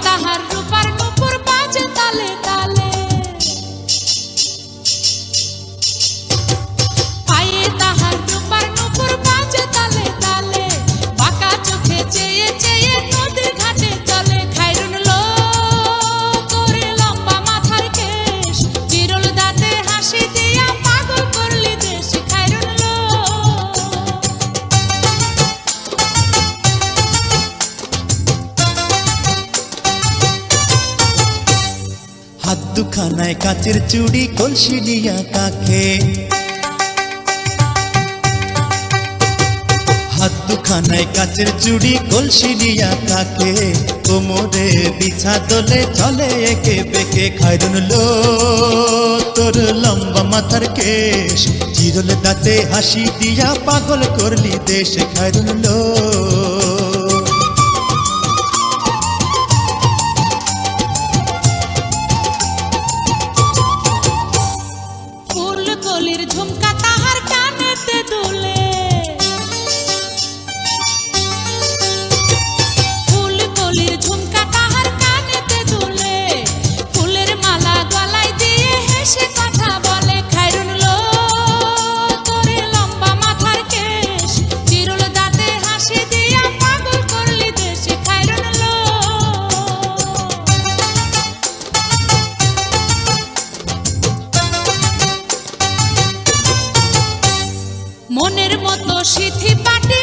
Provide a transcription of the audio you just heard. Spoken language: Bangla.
তাহার হাত কাচের চুড়ি, কলসি হাত দুখানায় কাচের চুড়ি, কলসি নিয়া কাকে কোমরে বিছা দোলে চলে একে বেকে খাইরুন লো। তোর লম্বা মাথার কেশ, চিরল দাঁতে হাসি দিয়া পাগল করলি দেশ খাইরুন লো। মনের মতো সিথি পাটি